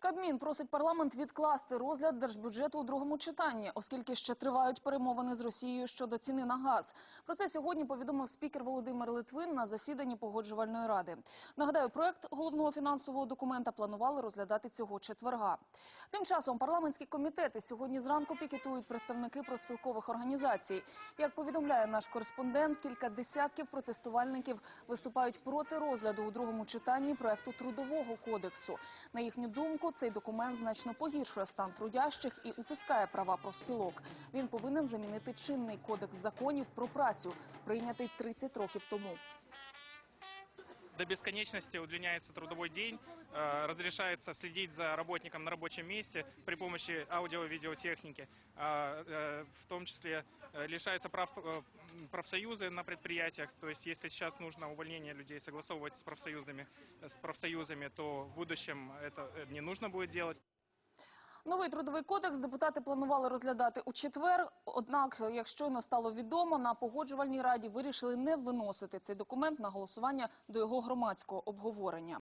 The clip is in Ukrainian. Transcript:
Кабмін просить парламент відкласти розгляд держбюджету у другому читанні, оскільки ще тривають перемовини з Росією щодо ціни на газ. Про це сьогодні повідомив спікер Володимир Литвин на засіданні погоджувальної ради. Нагадаю, проект головного фінансового документа планували розглядати цього четверга. Тим часом парламентські комітети сьогодні зранку пікетують представники профспілкових організацій. Як повідомляє наш кореспондент, кілька десятків протестувальників виступають проти розгляду у другому читанні проекту трудового кодексу. На їхню думку, цей документ значно погіршує стан трудящих і утискає права профспілок. Він повинен замінити чинний кодекс законів про працю, прийнятий 30 років тому до бесконечности удлиняется трудовой день, э, разрешается следить за работником на рабочем месте при помощи аудио-видеотехники, а, э, в том числе э, лишаются прав э, профсоюзы на предприятиях, то есть если сейчас нужно увольнение людей согласовывать с профсоюзами, с профсоюзами, то в будущем это э, не нужно будет делать. Новий трудовий кодекс депутати планували розглядати у четвер. Однак, як щойно стало відомо, на погоджувальній раді вирішили не виносити цей документ на голосування до його громадського обговорення.